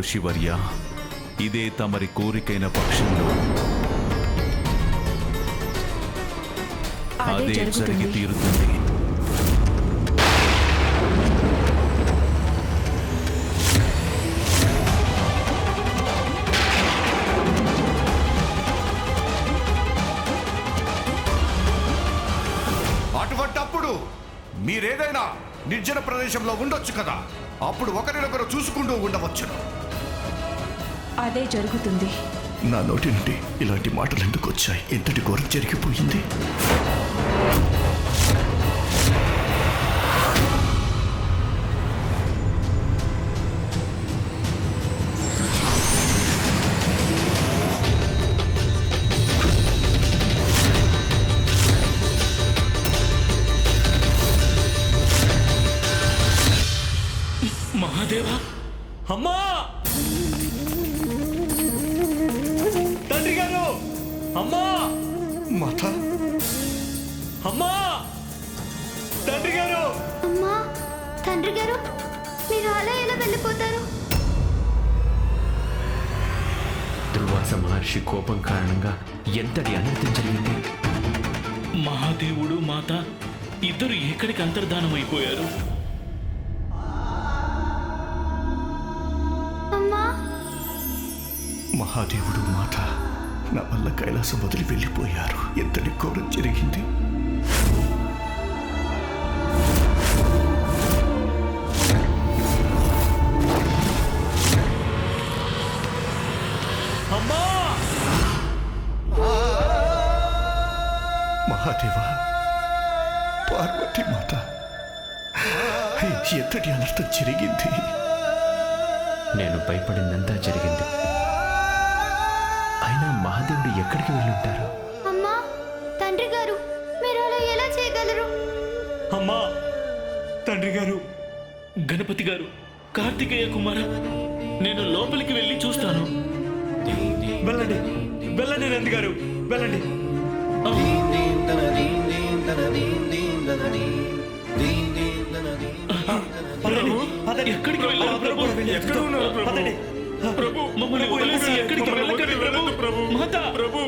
ఋషివర్య ఇదే తమరి కోరికైన పక్షంలో. అదే జరిగి తీరుతుంది. అటువంటప్పుడు మీరేదైనా నిర్జన ప్రదేశంలో ఉండొచ్చు కదా. అప్పుడు ఒకరినొకరు చూసుకుంటూ ఉండవచ్చును. అదే జరుగుతుంది. నా నోటి నుండి ఇలాంటి మాటలు ఎందుకు వచ్చాయి? ఎంతటి ఘోరం జరిగిపోయింది? మహాదేవా! అమ్మా! దుర్వాస మహర్షి కోపం కారణంగా ఎంతటి అనర్థం జరిగింది? మహాదేవుడు మాత ఇద్దరు ఎక్కడికి అంతర్ధానం అయిపోయారు అమ్మా! మహాదేవుడు మాత నా వల్ల కైలాసం వదిలి వెళ్ళిపోయారు. ఎంతటి ఘోరం జరిగింది? మహాదేవా పార్వతి మాత ఎంతటి అనర్థం జరిగింది? నేను భయపడిందంతా జరిగింది. అయినా మహాదేవుడు ఎక్కడికి వెళ్ళుంటారు? అమ్మా తండ్రి గారు మీరు అలా ఎలా చేయగలరు? అమ్మా తండ్రి గారు గణపతి గారు కార్తికేయ కుమార నేను లోపలికి వెళ్ళి చూస్తాను. వెళ్ళండి వెళ్ళండి నంది గారు వెళ్ళండి. ఎక్కడికి వెళ్ళారు ప్రభు ఎక్కడ ఉన్నారు ప్రభు? ప్రభు మమ్మల్ని వదిలేసి ఎక్కడికి వెళ్ళకండి ప్రభు. మాత. ప్రభు.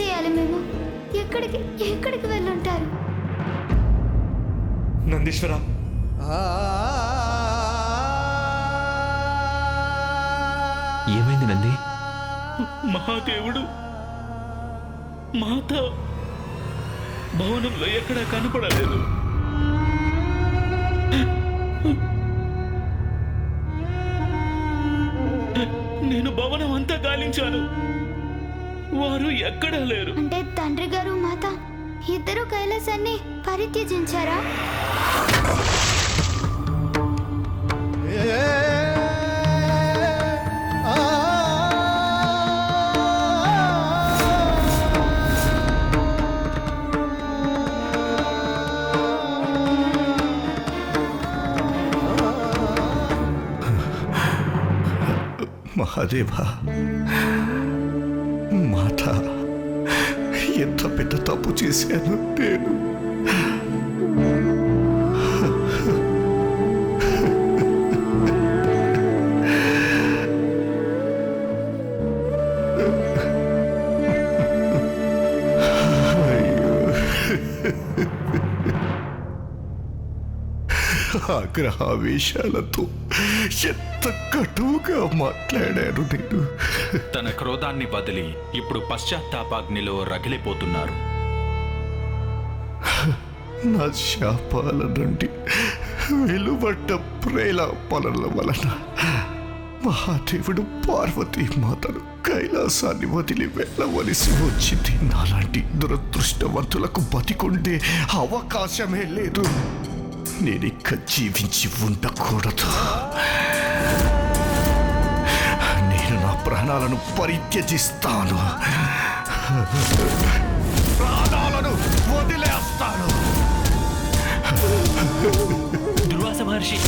చేయాలి మేము? ఎక్కడికి ఎక్కడికి వెళ్ళుంటారు? నందీశ్వర. ఏమైంది నంది? మహాదేవుడు మాత భవనంలో ఎక్కడా కనపడలేదు. నేను భవనం అంతా గాలించాను. వారు ఎక్కడా లేరు. అంటే తండ్రి గారు మాత ఇద్దరు కైలాసాన్ని పరిత్యజించారా? మహాదేవా తప్పు చేశాను నేను. ఆగ్రహావేశాలతో ఎంత కటువుగా మాట్లాడారు నేను. తన క్రోధాన్ని వదిలి ఇప్పుడు పశ్చాత్తాపాగ్నిలో రగిలిపోతున్నారు. నా శాపాల నుండి వెలువడ్డ ప్రేలాపనల వలన మహాదేవుడు పార్వతీ మాతను కైలాసాన్ని వదిలి వెళ్ళవలసి వచ్చింది. నాలాంటి దురదృష్టవంతులకు బతికుండే అవకాశమే లేదు. నేను నేనిక్క జీవించి ఉండకూడదు. నేను నా ప్రాణాలను పరిత్యజిస్తాను. ప్రాణాలను వదిలేస్తాను. మహర్షి.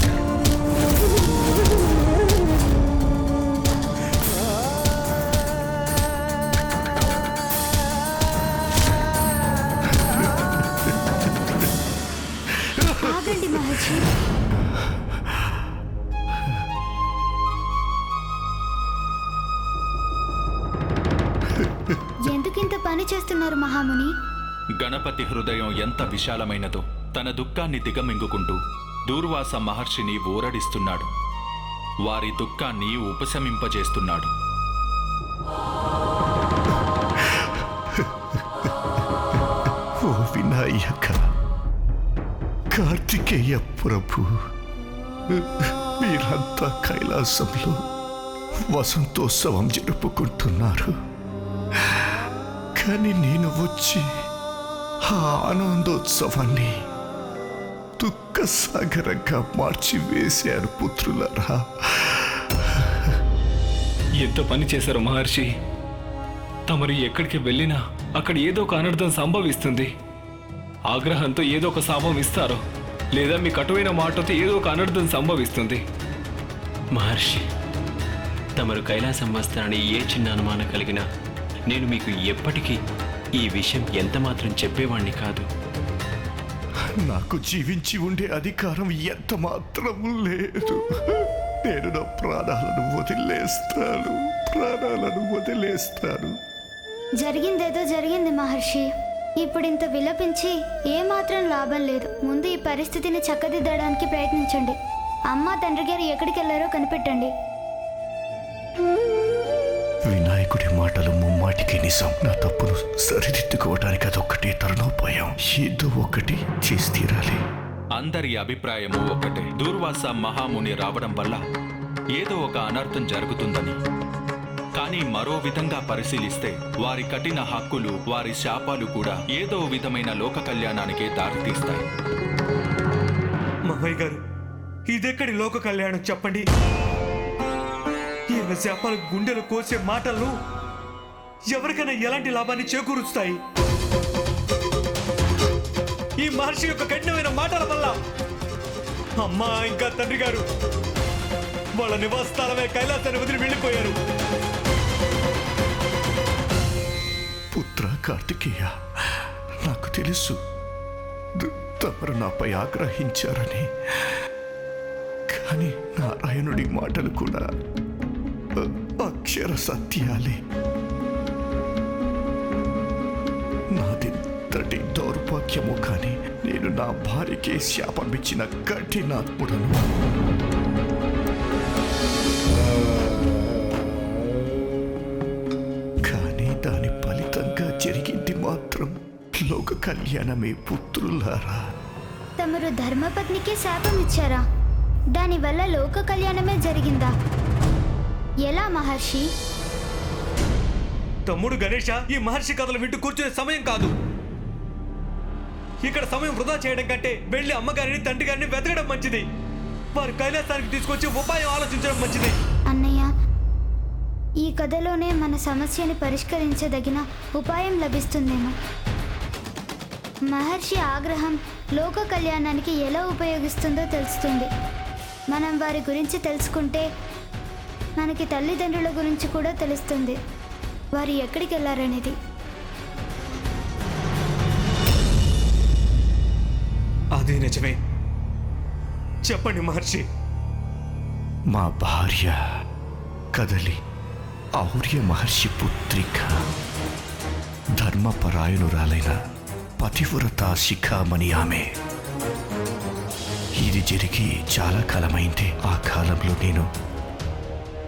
ఆగండి మహర్షి. ఎందుకింత పని చేస్తున్నారు మహాముని? గణపతి హృదయం ఎంత విశాలమైనదో తన దుఃఖాన్ని దిగమింగుకుంటూ దూర్వాస మహర్షిని ఊరడిస్తున్నాడు. వారి దుఃఖాన్ని ఉపశమింపజేస్తున్నాడు. ఓ వినాయక కార్తికేయ ప్రభు మీరంతా కైలాసంలో వసంతోత్సవం జరుపుకుంటున్నారు. కానీ నేను వచ్చి ఆ ఆనందోత్సవాన్ని దుఃఖ సాగరంగా మార్చి వేశారు పుత్రులరా. ఎంత పని చేశారు మహర్షి? తమరు ఎక్కడికి వెళ్ళినా అక్కడ ఏదో ఒక అనర్థం సంభవిస్తుంది. ఆగ్రహంతో ఏదో ఒక శాపం ఇస్తారు. లేదా మీ కటువైన మాటతో ఏదో ఒక అనర్థం సంభవిస్తుంది. మహర్షి తమరు కైలాసం వస్తారని ఏ చిన్న అనుమానం కలిగినా నేను మీకు ఎప్పటికీ ఈ విషయం ఎంత మాత్రం చెప్పేవాణ్ణి కాదు. నాకు జీవించి ఉండే అధికారం ఎంత మాత్రం లేదు. నేను నా ప్రాణాలను వదిలేస్తాను. ప్రాణాలను వదిలేస్తాను. జరిగిందేదో జరిగింది మహర్షి. ఇప్పుడు ఇంత విలపించి ఏమాత్రం లాభం లేదు. ముందు ఈ పరిస్థితిని చక్కదిద్దడానికి ప్రయత్నించండి. అమ్మ తండ్రి గారు ఎక్కడికి వెళ్ళారో కనిపెట్టండి. ముమ్మాటికి నిజం నా తప్పును సరిదిద్దుకోవడానికి అదొక్కటే తరుణోపాయం. ఏదో ఒకటి చేసి తీరాలి. అందరి అభిప్రాయము ఒకటే. దూర్వాస మహాముని రావడం వల్ల ఏదో ఒక అనర్థం జరుగుతుందని. కానీ మరో విధంగా పరిశీలిస్తే వారి కఠిన హక్కులు వారి శాపాలు కూడా ఏదో విధమైన లోక కళ్యాణానికే దారితీస్తాయి. మామయ్య గారు ఇదెక్కడి లోక కళ్యాణం చెప్పండి? శాపాలు గుండెలు కోసే మాటలు ఎవరికైనా ఎలాంటి లాభాన్ని చేకూరుస్తాయి? ఈ మహర్షి యొక్క కఠినమైన మాటల వల్ల అమ్మా ఇంకా తండ్రి గారు వాళ్ళ నివాస స్థలమే కైలాసాన్ని వదిలి వెళ్ళిపోయారు. పుత్ర కార్తికేయ నాకు తెలుసు తమరు నాపై ఆగ్రహించారని. కానీ నారాయణుడి మాటలు కూడా అక్షర సత్యాలే. నాదెంతటి దౌర్భాగ్యము కానీ నేను నా భార్యకే శాపమిచ్చిన కఠినాత్ముడను. కానీ దాని ఫలితంగా జరిగింది మాత్రం లోక కళ్యాణమే పుత్రులారా. తమరు ధర్మపత్నికే శాపం ఇచ్చారా దానివల్ల లోక కళ్యాణమే జరిగిందా? ఎలా మహర్షి? తమ్ముడు గణేష ఈ మహర్షి కథలు వింటూ కూర్చునే సమయం కాదు. ఇక్కడ సమయం వృధా చేయడం కంటే వెళ్ళి అమ్మగారిని తండ్రి గారిని వెతకడం మంచిది. వారు కైలాసానికి తీసుకొచ్చి ఉపాయం ఆలోచించడం మంచిది. అన్నయ్య ఈ కథలోనే మన సమస్యని పరిష్కరించదగిన ఉపాయం లభిస్తుందేమో. మహర్షి ఆగ్రహం లోక కళ్యాణానికి ఎలా ఉపయోగిస్తుందో తెలుస్తుంది. మనం వారి గురించి తెలుసుకుంటే మనకి తల్లిదండ్రుల గురించి కూడా తెలుస్తుంది. వారు ఎక్కడికి వెళ్ళారనేది. అది నిజమే. చెప్పండి మహర్షి. మా భార్య కదలి ఔర్య మహర్షి పుత్రిక ధర్మపరాయణురాలైన పతివ్రత శిఖామణి ఆమె. ఇది జరిగి చాలా కాలమైంది. ఆ కాలంలో నేను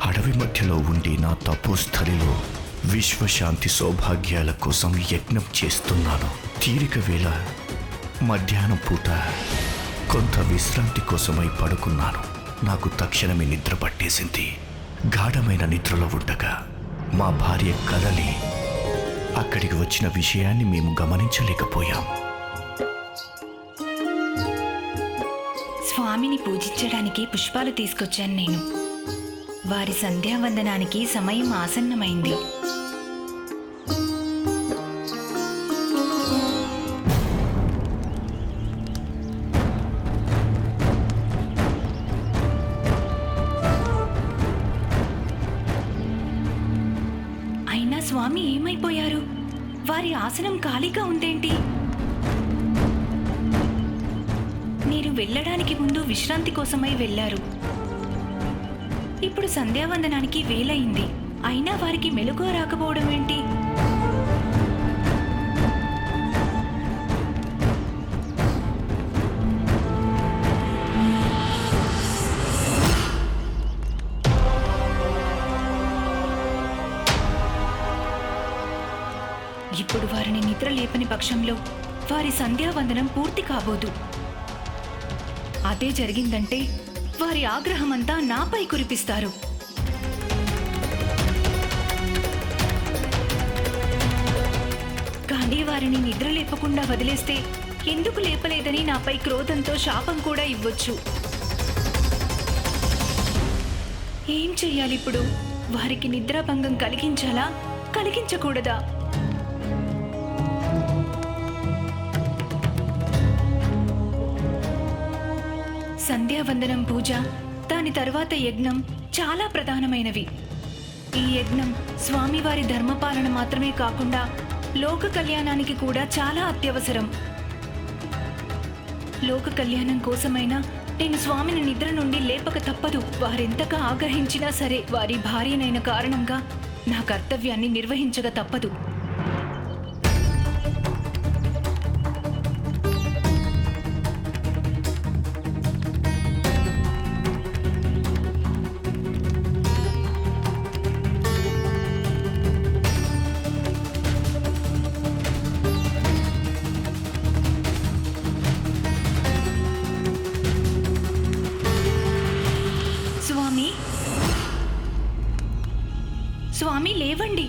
అడవి మధ్యలో ఉండి నా తపోస్థలిలో విశ్వశాంతి సౌభాగ్యాల కోసం యజ్ఞం చేస్తున్నాను. తీరిక వేళ మధ్యాహ్నం పూట కొంత విశ్రాంతి కోసమై పడుకున్నాను. నాకు తక్షణమే నిద్ర పట్టేసింది. గాఢమైన నిద్రలో ఉండగా మా భార్య కదలి అక్కడికి వచ్చిన విషయాన్ని మేము గమనించలేకపోయాం. స్వామిని పూజించడానికి పుష్పాలు తీసుకొచ్చాను నేను. వారి సంధ్యావందనానికి సమయం ఆసన్నమైంది. ఆసనం ఖాళీగా ఉందేంటి? మీరు వెళ్ళడానికి ముందు విశ్రాంతి కోసమై వెళ్ళారు. ఇప్పుడు సంధ్యావందనానికి వేలయింది అయినా వారికి మెలకువ రాకపోవడం ఏంటి ఇప్పుడు వారిని నిద్ర లేపని పక్షంలో వారి సంధ్యావందనం పూర్తి కాబోదు. అదే జరిగిందంటే వారి ఆగ్రహమంతా నాపై కురిపిస్తారు. కానీ వారిని నిద్ర లేపకుండా వదిలేస్తే ఎందుకు లేపలేదని నాపై క్రోధంతో శాపం కూడా ఇవ్వొచ్చు. ఏం చెయ్యాలి ఇప్పుడు వారికి నిద్రాభంగం కలిగించాలా? కలిగించకూడదా? సంధ్యావందనం పూజ దాని తర్వాత యజ్ఞం చాలా ప్రధానమైనవి. ఈ యజ్ఞం స్వామివారి ధర్మపాలన మాత్రమే కాకుండా లోక కళ్యాణానికి కూడా చాలా అత్యవసరం. లోక కళ్యాణం కోసమైనా నేను స్వామిని నిద్ర నుండి లేపక తప్పదు. వారెంతగా ఆగ్రహించినా సరే వారి భార్యనైన కారణంగా నా కర్తవ్యాన్ని నిర్వహించక తప్పదు. లేవండి.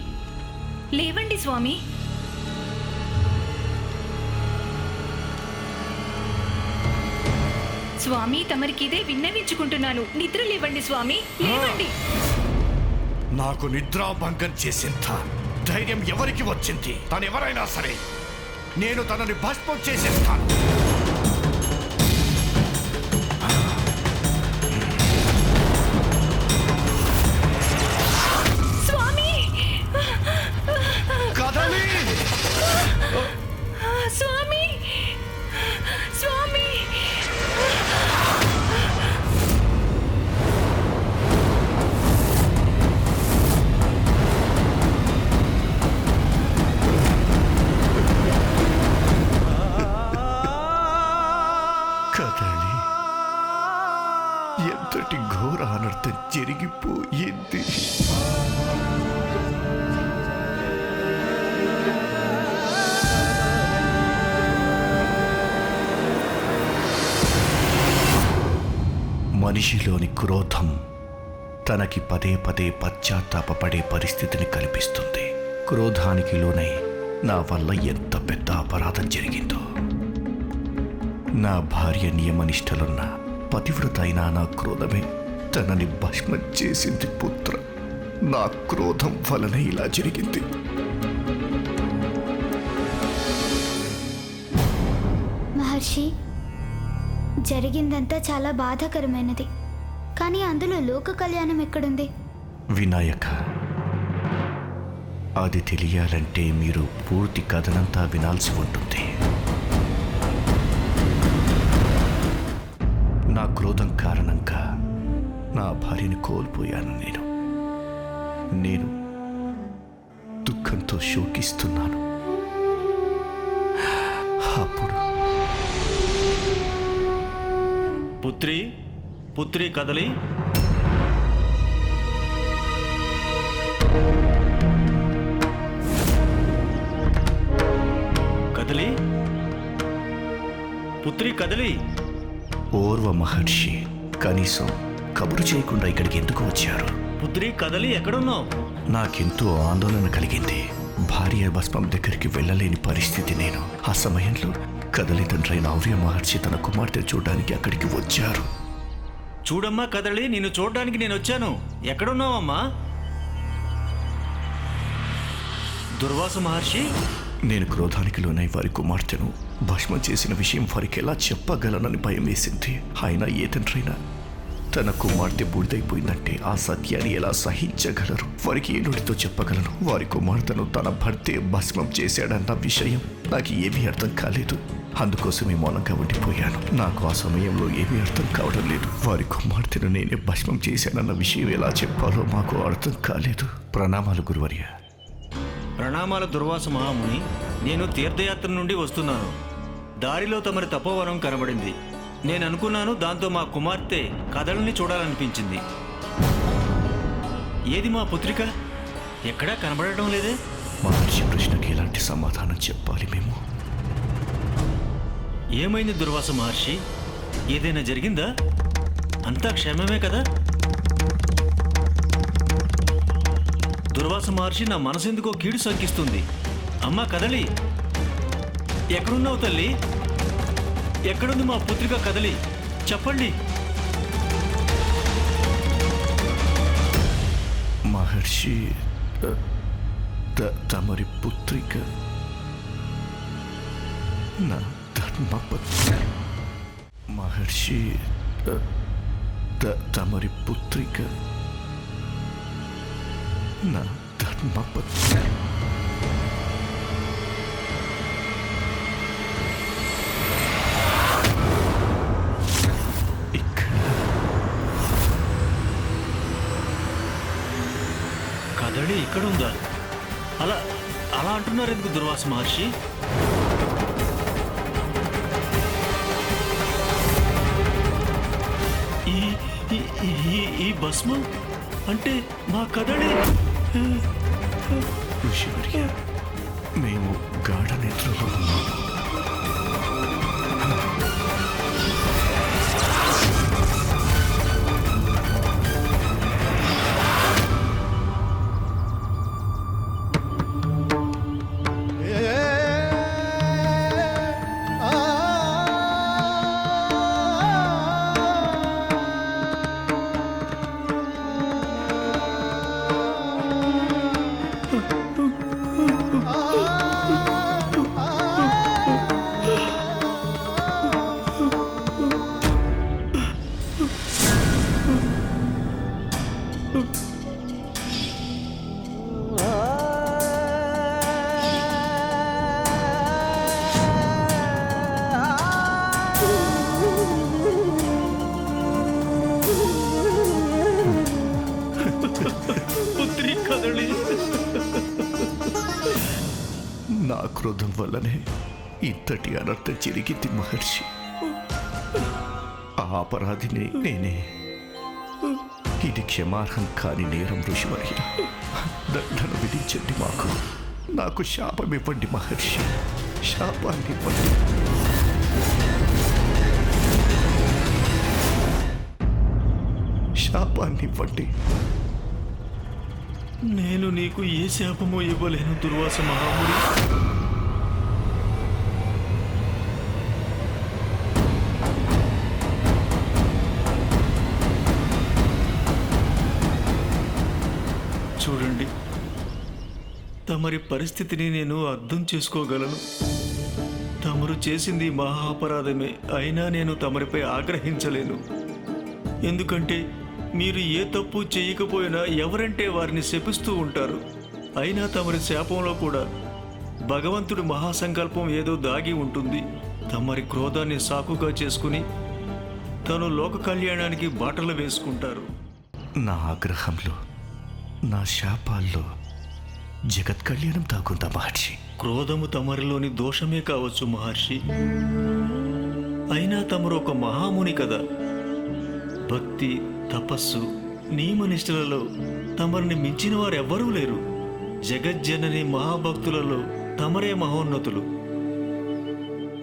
లేవండి స్వామి. స్వామి తమరికిదే విన్నవించుకుంటున్నాను. నిద్ర లేవండి స్వామి. లేవండి. నాకు నిద్రాభంగం చేసేంత ధైర్యం ఎవరికి వచ్చింది? తను ఎవరైనా సరే నేను తనని భస్మం చేసేస్తాను. మనిషిలోని క్రోధం తనకి పదే పదే పశ్చాత్తాపడే పరిస్థితిని కల్పిస్తుంది. క్రోధానికి లోనై నా వల్ల ఎంత పెద్ద అపరాధం జరిగిందో. నా భార్య నియమనిష్టలున్న పతివ్రత అయినా నా క్రోధమే తనని భస్మం చేసింది పుత్ర. నా క్రోధం వలన ఇలా జరిగింది. జరిగిందంతా చాలా బాధాకరమైనది. కానీ అందులో లోక కళ్యాణం ఎక్కడుంది? వినాయక అది తెలియాలంటే మీరు పూర్తి కథనంతా వినాల్సి ఉంటుంది. నా క్రోధం కారణంగా నా భార్యని కోల్పోయాను నేను. నేను దుఃఖంతో శోకిస్తున్నాను. పుత్రి పుత్రి కదలి. కదలి. పుత్రి కదలి. ఓర్వ మహర్షి కనీసం కబురు చేయకుండా ఇక్కడికి ఎందుకు వచ్చారు? పుత్రి కదలి ఎక్కడున్నావు? నాకెంతో ఆందోళన కలిగింది. భార్య భస్మం దగ్గరికి వెళ్ళలేని పరిస్థితి నేను ఆ సమయంలో కదలి తండ్రైన ఔర్య మహర్షి తన కుమార్తె చూడడానికి అక్కడికి వచ్చారు. చూడమ్మా కదలి నిన్ను చూడడానికి నేను వచ్చాను. ఎక్కడున్నావమ్మా? దుర్వాస మహర్షి? నేను క్రోధానికి లోనై వారి కుమార్తెను భస్మం చేసిన విషయం వారికి ఎలా చెప్పగలనని భయం వేసింది. అయినా ఏ తండ్రైనా తన కుమార్తె బూడిదైపోయిందంటే ఆ సత్యాన్ని ఎలా సహించగలరు? వారికి ఏ నోటితో చెప్పగలను? వారి కుమార్తెను తన భర్తే భస్మం చేశాడన్న విషయం నాకు ఏమీ అర్థం కాలేదు. అందుకోసమే మౌనంగా ఉండిపోయాను. నాకు ఆ సమయంలో ఏమీ అర్థం కావడం లేదు. వారి కుమార్తెను నేనే భస్మం చేశానన్న విషయం ఎలా చెప్పాలో మాకు అర్థం కాలేదు. ప్రణామాలు గురువర్య. ప్రణామాల దుర్వాస మహాముని. నేను తీర్థయాత్ర నుండి వస్తున్నాను. దారిలో తమరి తపోవనం కనబడింది. నేను అనుకున్నాను దాంతో మా కుమార్తె కథలని చూడాలనిపించింది. ఏది మా పుత్రిక? ఎక్కడా కనబడటం లేదే? మహర్షి ప్రశ్నకి ఎలాంటి సమాధానం చెప్పాలి మేము. ఏమైంది దుర్వాస మహర్షి? ఏదైనా జరిగిందా? అంతా క్షేమమే కదా? దుర్వాస మహర్షి నా మనసెందుకో కీడు శంకిస్తుంది అమ్మా కదలి! ఎక్కడున్నావు తల్లి? ఎక్కడుంది మా పుత్రిక కదలి? చెప్పండి. మహర్షి తమరి పుత్రిక నా ధర్మపత్ని మహర్షి తమరి పుత్రిక నా ధర్మపత్ని కదలి ఇక్కడ ఉందా? అలా అలా అంటున్నారు ఎందుకు దుర్వాస మహర్షి? ఈ భస్మం? అంటే మా కథడే మేము గాఢ నిద్రలో ఉన్నాము Oh. అనర్థం జరిగింది మహర్షి. ఆ అపరాధిని నేనే. ఇది క్షమార్హం కాని నేరం ఋషివర్య. దండన విధించండి మాకు. నాకు శాపం ఇవ్వండి మహర్షి. శాపాన్ని ఇవ్వండి. శాపాన్ని ఇవ్వండి. నేను నీకు ఏ శాపమో ఇవ్వలేను దుర్వాస మహాముని. తమరి పరిస్థితిని నేను అర్థం చేసుకోగలను. తమరు చేసింది మహా అపరాధమే అయినా నేను తమరిపై ఆగ్రహించలేను. ఎందుకంటే మీరు ఏ తప్పు చేయకపోయినా ఎవరంటే వారిని శపిస్తూ ఉంటారు. అయినా తమరి శాపంలో కూడా భగవంతుడి మహాసంకల్పం ఏదో దాగి ఉంటుంది. తమరి క్రోధాన్ని సాకుగా చేసుకుని తను లోక కళ్యాణానికి బాటలు వేసుకుంటారు. నా ఆగ్రహంలో నా శాపాల్లో జగత్ కళ్యాణం తాకుందా మహర్షి? క్రోధము తమరిలోని దోషమే కావచ్చు మహర్షి. అయినా తమరు ఒక మహాముని కదా. భక్తి తపస్సు నియమనిష్టలలో తమరిని మించిన వారెవ్వరూ లేరు. జగజ్జనని మహాభక్తులలో తమరే మహోన్నతులు.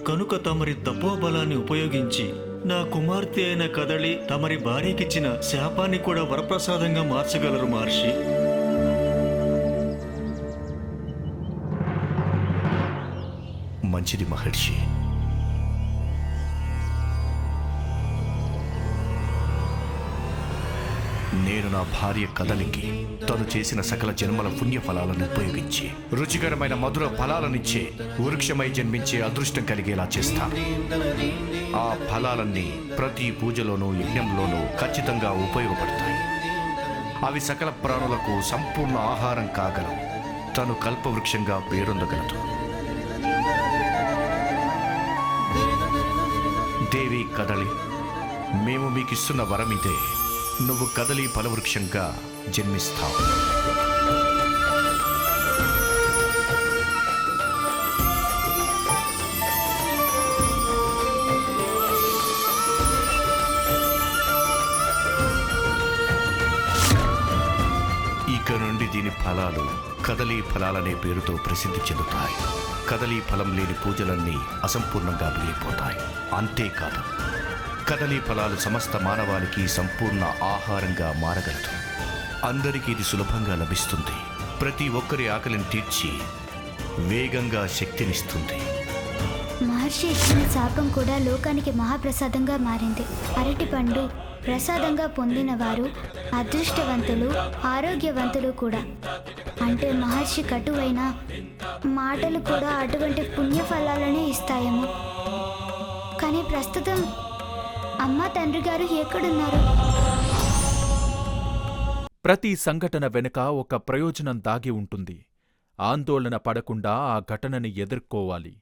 కనుక తమరి తపోబలాన్ని ఉపయోగించి నా కుమార్తె అయిన కదళి తమరి భార్యకిచ్చిన శాపాన్ని కూడా వరప్రసాదంగా మార్చగలరు మహర్షి. మంచిది మహర్షి. నేను నా భార్య కథలికి తను చేసిన సకల జన్మల పుణ్య ఫలాలను ఉపయోగించి రుచికరమైన మధుర ఫలాలనిచ్చే వృక్షమై జన్మించే అదృష్టం కలిగేలా చేస్తాను ఆ ఫలాలన్నీ ప్రతి పూజలోనూ యజ్ఞంలోనూ ఖచ్చితంగా ఉపయోగపడతాయి. అవి సకల ప్రాణులకు సంపూర్ణ ఆహారం కాగలవు. తను కల్పవృక్షంగా పేరొందగలదు. దేవి కదలి. మేము మీకిస్తున్న ఇదే. నువ్వు కదలి ఫలవృక్షంగా జన్మిస్తావు. ఇక నుండి దీని ఫలాలు కదలీ ఫలాలనే పేరుతో ప్రసిద్ధి చెందుతాయి. కదలీ ఫలం లేని పూజలన్నీ అసంపూర్ణంగా మిగిలిపోతాయి అంతేకాదు కదలీ ఫలాలు సమస్త మానవాళికి సంపూర్ణ ఆహారంగా మారగలదు. అందరికీ ఇది సులభంగా లభిస్తుంది. ప్రతి ఒక్కరి ఆకలిని తీర్చి వేగంగా శక్తినిస్తుంది. మహర్షి ఇచ్చిన శాపం కూడా లోకానికి మహాప్రసాదంగా మారింది. అరటి పండు ప్రసాదంగా పొందిన వారు అదృష్టవంతులు ఆరోగ్యవంతులు కూడా. అంటే మహర్షి కటువైన మాటలు కూడా అటువంటి పుణ్యఫలాలనే ఇస్తాయేమో. కానీ ప్రస్తుతం అమ్మ తండ్రి గారు ఎక్కడున్నారు? ప్రతి సంఘటన వెనుక ఒక ప్రయోజనం దాగి ఉంటుంది. ఆందోళన పడకుండా ఆ ఘటనని ఎదుర్కోవాలి.